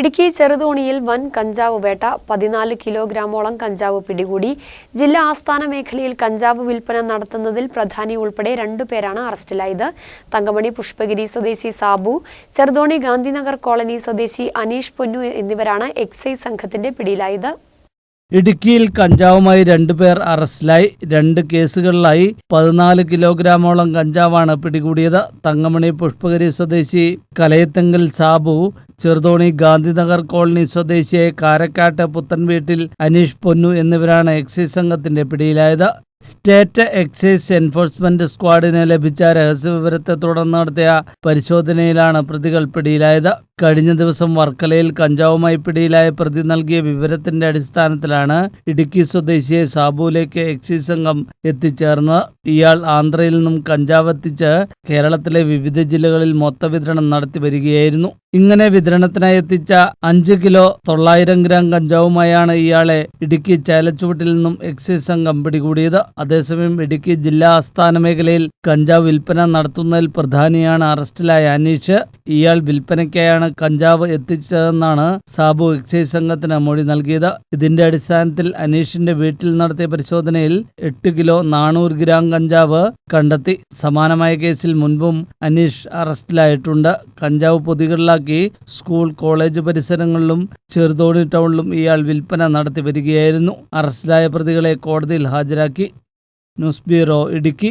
ഇടുക്കി ചെറുതോണിയിൽ വൻ കഞ്ചാവ് വേട്ട പതിനാല് കിലോഗ്രാമോളം കഞ്ചാവ് പിടികൂടി. ജില്ലാ ആസ്ഥാന മേഖലയിൽ കഞ്ചാവ് വിൽപ്പന നടത്തുന്നതിൽ പ്രധാനി ഉൾപ്പെടെ രണ്ടുപേരാണ് അറസ്റ്റിലായത്. തങ്കമണി പുഷ്പഗിരി സ്വദേശി സാബു ചെറുതോണി ഗാന്ധിനഗർ കോളനി സ്വദേശി അനീഷ് പൊന്നു എന്നിവരാണ് എക്സൈസ് സംഘത്തിന്റെ പിടിയിലായത്. ഇടുക്കിയിൽ കഞ്ചാവുമായി രണ്ടുപേർ അറസ്റ്റിലായി. രണ്ട് കേസുകളിലായി. പതിനാല് കിലോഗ്രാമോളം കഞ്ചാവാണ് പിടികൂടിയത്. തങ്ങമണി പുഷ്പഗിരി സ്വദേശി കലയത്തെങ്കൽ സാബു ചെറുതോണി ഗാന്ധിനഗർ കോളനി സ്വദേശിയെ കാരക്കാട്ട് പുത്തൻ വീട്ടിൽ അനീഷ് പൊന്നു എന്നിവരാണ് എക്സൈസ് സംഘത്തിന്റെ പിടിയിലായത്. സ്റ്റേറ്റ് എക്സൈസ് എൻഫോഴ്സ്മെന്റ് സ്ക്വാഡിന് ലഭിച്ച രഹസ്യവിവരത്തെ തുടർന്ന് നടത്തിയ പരിശോധനയിലാണ് പ്രതികൾ പിടിയിലായത്. കഴിഞ്ഞ ദിവസം വർക്കലയിൽ കഞ്ചാവുമായി പിടിയിലായ പ്രതി നൽകിയ വിവരത്തിന്റെ അടിസ്ഥാനത്തിലാണ് ഇടുക്കി സ്വദേശിയെ സാബുവിലേക്ക് എക്സൈസ് സംഘം എത്തിച്ചേർന്ന് ഇയാൾ ആന്ധ്രയിൽ നിന്നും കഞ്ചാവ് എത്തിച്ച് കേരളത്തിലെ വിവിധ ജില്ലകളിൽ മൊത്തവിതരണം നടത്തി വരികയായിരുന്നു. ഇങ്ങനെ വിതരണത്തിനായി എത്തിച്ച അഞ്ച് കിലോ തൊള്ളായിരം ഗ്രാം കഞ്ചാവുമായാണ് ഇയാളെ ഇടുക്കി ചേലച്ചുവട്ടിൽ നിന്നും എക്സൈസ് സംഘം പിടികൂടിയത്. അതേസമയം ഇടുക്കി ജില്ലാ ആസ്ഥാന മേഖലയിൽ കഞ്ചാവ് വിൽപ്പന നടത്തുന്നതിൽ പ്രധാനിയാണ് അറസ്റ്റിലായ അനീഷ്. ഇയാൾ വിൽപ്പനയ്ക്കായാണ് കഞ്ചാവ് എത്തിച്ചതെന്നാണ് സാബു എക്സൈസ് സംഘത്തിന് മൊഴി നൽകിയത്. ഇതിന്റെ അടിസ്ഥാനത്തിൽ അനീഷിന്റെ വീട്ടിൽ നടത്തിയ പരിശോധനയിൽ എട്ട് കിലോ നാനൂറ് ഗ്രാം കഞ്ചാവ് കണ്ടെത്തി. സമാനമായ കേസിൽ മുൻപും അനീഷ് അറസ്റ്റിലായിട്ടുണ്ട്. കഞ്ചാവ് പൊതികളിലാക്കി സ്കൂൾ കോളേജ് പരിസരങ്ങളിലും ചെറുതോണി ടൗണിലും ഇയാൾ വിൽപ്പന നടത്തി വരികയായിരുന്നു. അറസ്റ്റിലായ പ്രതികളെ കോടതിയിൽ ഹാജരാക്കി. News bureau Idukki.